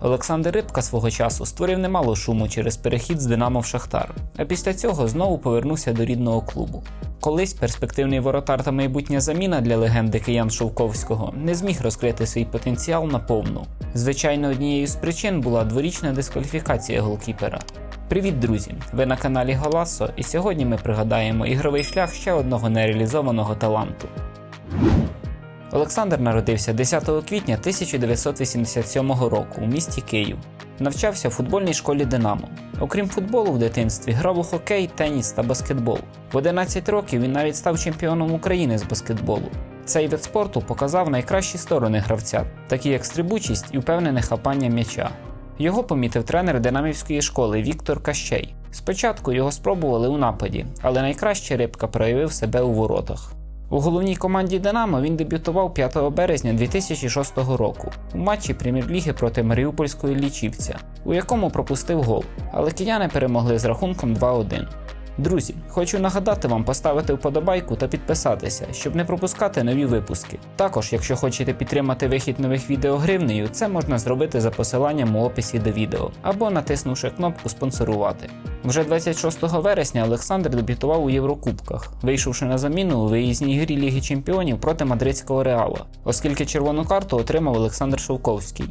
Олександр Рибка свого часу створив немало шуму через перехід з Динамо в Шахтар, а після цього знову повернувся до рідного клубу. Колись перспективний воротар та майбутня заміна для легенди киян Шовковського не зміг розкрити свій потенціал наповну. Звичайно, однією з причин була дворічна дискваліфікація голкіпера. Привіт, друзі! Ви на каналі Галасо, і сьогодні ми пригадаємо ігровий шлях ще одного нереалізованого таланту. Олександр народився 10 квітня 1987 року у місті Київ. Навчався в футбольній школі Динамо. Окрім футболу в дитинстві, грав у хокей, теніс та баскетбол. В 11 років він навіть став чемпіоном України з баскетболу. Цей вид спорту показав найкращі сторони гравця, такі як стрибучість і впевнене хапання м'яча. Його помітив тренер динамівської школи Віктор Кащей. Спочатку його спробували у нападі, але найкраще рибка проявив себе у воротах. У головній команді Динамо він дебютував 5 березня 2006 року у матчі прем'єр-ліги проти Маріупольської лічівця, у якому пропустив гол, але кияни перемогли з рахунком 2-1. Друзі, хочу нагадати вам поставити вподобайку та підписатися, щоб не пропускати нові випуски. Також, якщо хочете підтримати вихід нових відео гривнею, це можна зробити за посиланням у описі до відео або натиснувши кнопку спонсорувати. Вже 26 вересня Олександр дебютував у Єврокубках, вийшовши на заміну у виїзній грі Ліги Чемпіонів проти мадридського реала, оскільки червону карту отримав Олександр Шовковський.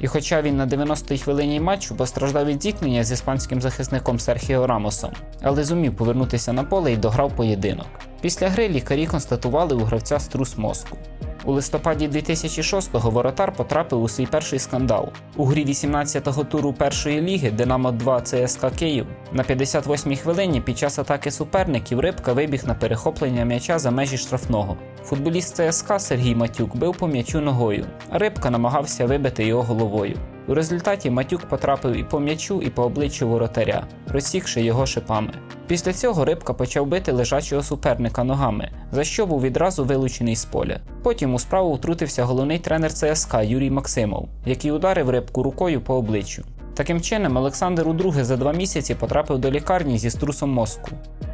І хоча він на 90-й хвилині матчу постраждав від зіткнення з іспанським захисником Серхіо Рамосом, але зумів повернутися на поле і дограв поєдинок. Після гри лікарі констатували у гравця струс мозку. У листопаді 2006-го воротар потрапив у свій перший скандал. У грі 18-го туру першої ліги Динамо 2 ЦСКА Київ на 58-й хвилині під час атаки суперників Рибка вибіг на перехоплення м'яча за межі штрафного. Футболіст ЦСКА Сергій Матюк бив по м'ячу ногою, а Рибка намагався вибити його головою. У результаті Матюк потрапив і по м'ячу, і по обличчю воротаря, розсікши його шипами. Після цього Рибка почав бити лежачого суперника ногами, за що був відразу вилучений з поля. Потім у справу втрутився головний тренер ЦСКА Юрій Максимов, який ударив Рибку рукою по обличчю. Таким чином, Олександр удруге за два місяці потрапив до лікарні зі струсом мозку.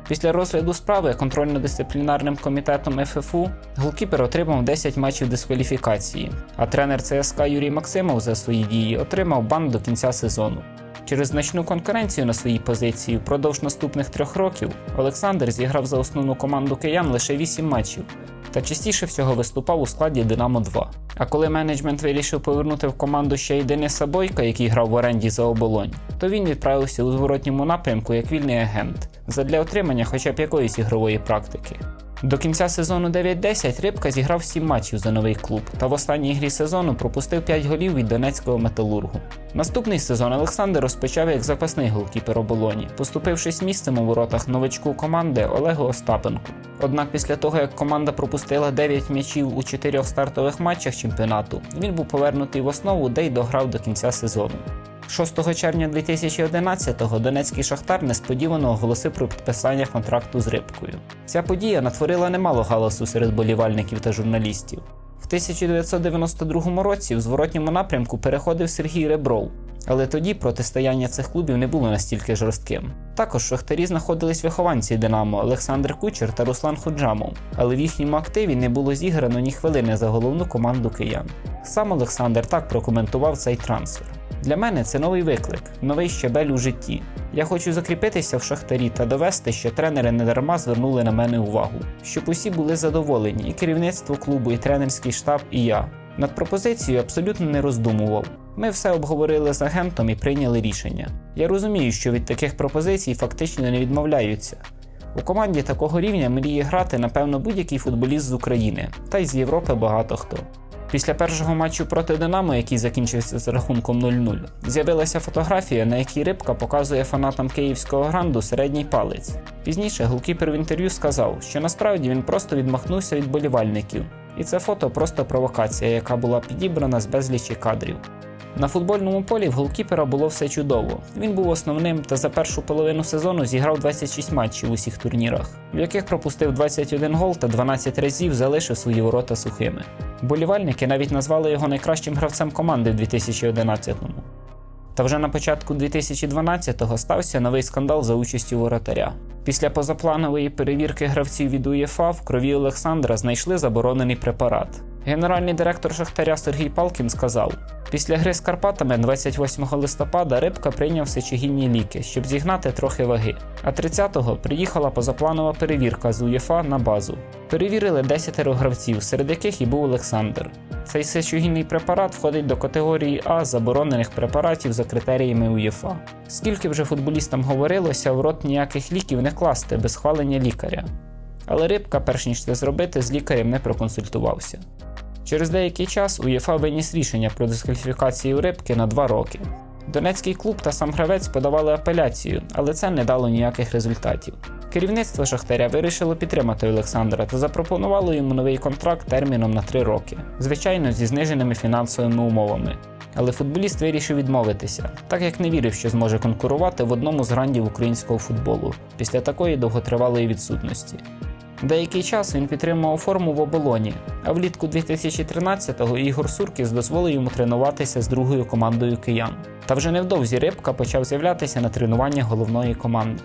Після розгляду справи контрольно-дисциплінарним комітетом ФФУ голкіпер отримав 10 матчів дискваліфікації, а тренер ЦСКА Юрій Максимов за свої дії отримав бан до кінця сезону. Через значну конкуренцію на своїй позиції впродовж наступних трьох років Олександр зіграв за основну команду киян лише 8 матчів та частіше всього виступав у складі Динамо 2. А коли менеджмент вирішив повернути в команду ще й Дениса Бойка, який грав в оренді за оболонь, то він відправився у зворотньому напрямку як вільний агент задля отримання хоча б якоїсь ігрової практики. До кінця сезону 9-10 Рибка зіграв 7 матчів за новий клуб та в останній грі сезону пропустив 5 голів від донецького металургу. Наступний сезон Олександр розпочав як запасний голкіпер оболоні, поступившись місцем у воротах новичку команди Олегу Остапенку. Однак після того, як команда пропустила 9 м'ячів у 4 стартових матчах чемпіонату, він був повернутий в основу, де й дограв до кінця сезону. 6 червня 2011-го Донецький шахтар несподівано оголосив про підписання контракту з рибкою. Ця подія натворила немало галасу серед болівальників та журналістів. В 1992 році в зворотньому напрямку переходив Сергій Ребров, але тоді протистояння цих клубів не було настільки жорстким. Також в шахтарі знаходились вихованці Динамо Олександр Кучер та Руслан Худжамов, але в їхньому активі не було зіграно ні хвилини за головну команду киян. Сам Олександр так прокоментував цей трансфер. Для мене це новий виклик, новий щебель у житті. Я хочу закріпитися в шахтарі та довести, що тренери не дарма звернули на мене увагу, щоб усі були задоволені, і керівництво клубу, і тренерський штаб, і я. Над пропозицією абсолютно не роздумував. Ми все обговорили з агентом і прийняли рішення. Я розумію, що від таких пропозицій фактично не відмовляються. У команді такого рівня мріє грати, напевно, будь-який футболіст з України, та й з Європи багато хто. Після першого матчу проти Динамо, який закінчився з рахунком 0-0, з'явилася фотографія, на якій рибка показує фанатам київського гранду середній палець. Пізніше голкіпер в інтерв'ю сказав, що насправді він просто відмахнувся від болівальників, і це фото просто провокація, яка була підібрана з безлічі кадрів. На футбольному полі в голкіпера було все чудово. Він був основним та за першу половину сезону зіграв 26 матчів у всіх турнірах, в яких пропустив 21 гол та 12 разів залишив свої ворота сухими. Болівальники навіть назвали його найкращим гравцем команди в 2011-му. Та вже на початку 2012-го стався новий скандал за участю воротаря. Після позапланової перевірки гравців від УЄФА в крові Олександра знайшли заборонений препарат. Генеральний директор Шахтаря Сергій Палкін сказав: після гри з Карпатами 28 листопада Рибка прийняв сечогінні ліки, щоб зігнати трохи ваги. А 30-го приїхала позапланова перевірка з УЄФА на базу. Перевірили 10 гравців, серед яких і був Олександр. Цей сечогінний препарат входить до категорії А заборонених препаратів за критеріями УЄФА. Скільки вже футболістам говорилося, в рот ніяких ліків не класти без схвалення лікаря. Але рибка, перш ніж це зробити, з лікарем не проконсультувався. Через деякий час УЄФА виніс рішення про дискваліфікацію рибки на 2 роки. Донецький клуб та сам гравець подавали апеляцію, але це не дало ніяких результатів. Керівництво Шахтаря вирішило підтримати Олександра та запропонувало йому новий контракт терміном на 3 роки, звичайно, зі зниженими фінансовими умовами. Але футболіст вирішив відмовитися, так як не вірив, що зможе конкурувати в одному з грандів українського футболу після такої довготривалої відсутності. Деякий час він підтримував форму в оболоні, а влітку 2013-го Ігор Суркіс дозволив йому тренуватися з другою командою киян. Та вже невдовзі Рибка почав з'являтися на тренуваннях головної команди.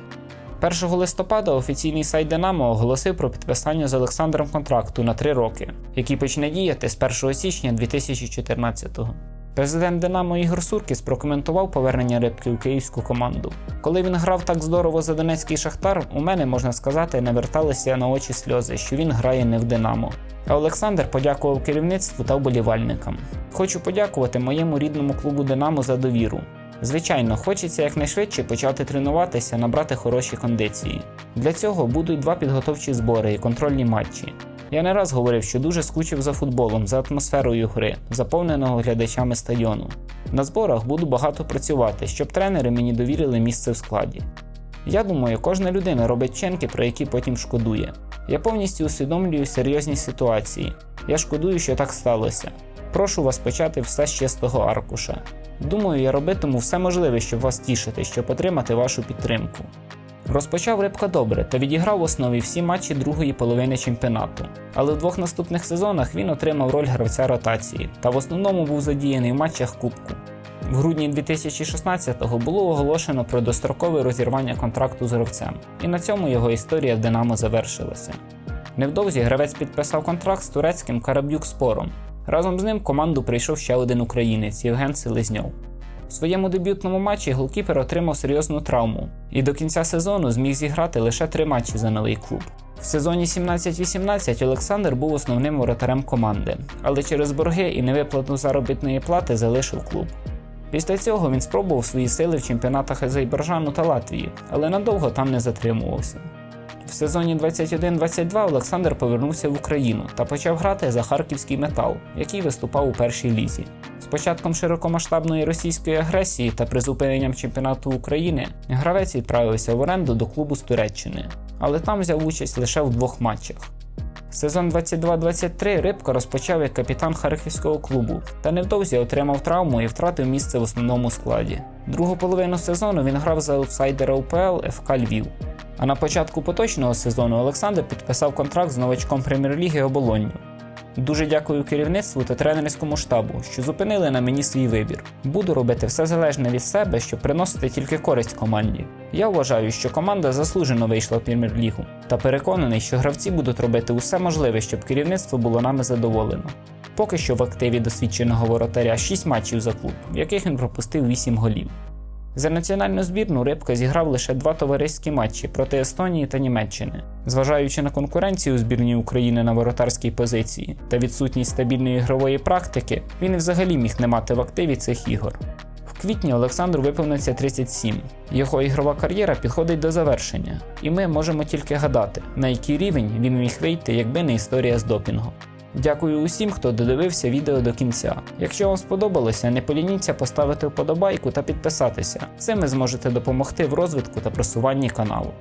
1 листопада офіційний сайт Динамо оголосив про підписання з Олександром контракту на 3 роки, який почне діяти з 1 січня 2014-го. Президент Динамо Ігор Суркіс прокоментував повернення рибки у київську команду. Коли він грав так здорово за Донецький Шахтар, у мене, можна сказати, не верталися на очі сльози, що він грає не в Динамо. А Олександр подякував керівництву та вболівальникам. Хочу подякувати моєму рідному клубу Динамо за довіру. Звичайно, хочеться якнайшвидше почати тренуватися, набрати хороші кондиції. Для цього будуть два підготовчі збори і контрольні матчі. Я не раз говорив, що дуже скучив за футболом, за атмосферою гри, заповненого глядачами стадіону. На зборах буду багато працювати, щоб тренери мені довірили місце в складі. Я думаю, кожна людина робить вчинки, про які потім шкодує. Я повністю усвідомлюю серйозні ситуації. Я шкодую, що так сталося. Прошу вас почати все з чистого аркуша. Думаю, я робитиму все можливе, щоб вас тішити, щоб отримати вашу підтримку. Розпочав Рибка добре та відіграв в основі всі матчі другої половини чемпіонату. Але в двох наступних сезонах він отримав роль гравця ротації та в основному був задіяний в матчах Кубку. В грудні 2016-го було оголошено про дострокове розірвання контракту з гравцем, і на цьому його історія в Динамо завершилася. Невдовзі гравець підписав контракт з турецьким Караб'юк Спором. Разом з ним в команду прийшов ще один українець Євген Селезньов. У своєму дебютному матчі голкіпер отримав серйозну травму і до кінця сезону зміг зіграти лише три матчі за новий клуб. В сезоні 17-18 Олександр був основним воротарем команди, але через борги і невиплату заробітної плати залишив клуб. Після цього він спробував свої сили в чемпіонатах Азербайджану та Латвії, але надовго там не затримувався. В сезоні 21-22 Олександр повернувся в Україну та почав грати за харківський метал, який виступав у першій лізі. Початком широкомасштабної російської агресії та призупиненням чемпіонату України гравець відправився в оренду до клубу з Туреччини, але там взяв участь лише в двох матчах. Сезон 22-23 Рибка розпочав як капітан харківського клубу та невдовзі отримав травму і втратив місце в основному складі. Другу половину сезону він грав за аутсайдера УПЛ ФК Львів. А на початку поточного сезону Олександр підписав контракт з новачком прем'єр-ліги Оболонню. Дуже дякую керівництву та тренерському штабу, що зупинили на мені свій вибір. Буду робити все залежне від себе, щоб приносити тільки користь команді. Я вважаю, що команда заслужено вийшла в прем'єр-лігу, та переконаний, що гравці будуть робити усе можливе, щоб керівництво було нами задоволено. Поки що в активі досвідченого воротаря 6 матчів за клуб, в яких він пропустив 8 голів. За національну збірну Рибка зіграв лише два товариські матчі проти Естонії та Німеччини. Зважаючи на конкуренцію у збірні України на воротарській позиції та відсутність стабільної ігрової практики, він і взагалі міг не мати в активі цих ігор. В квітні Олександру виповниться 37. Його ігрова кар'єра підходить до завершення, і ми можемо тільки гадати, на який рівень він міг вийти, якби не історія з допінгом. Дякую усім, хто додивився відео до кінця. Якщо вам сподобалося, не полініться поставити вподобайку та підписатися. Цим ви зможете допомогти в розвитку та просуванні каналу.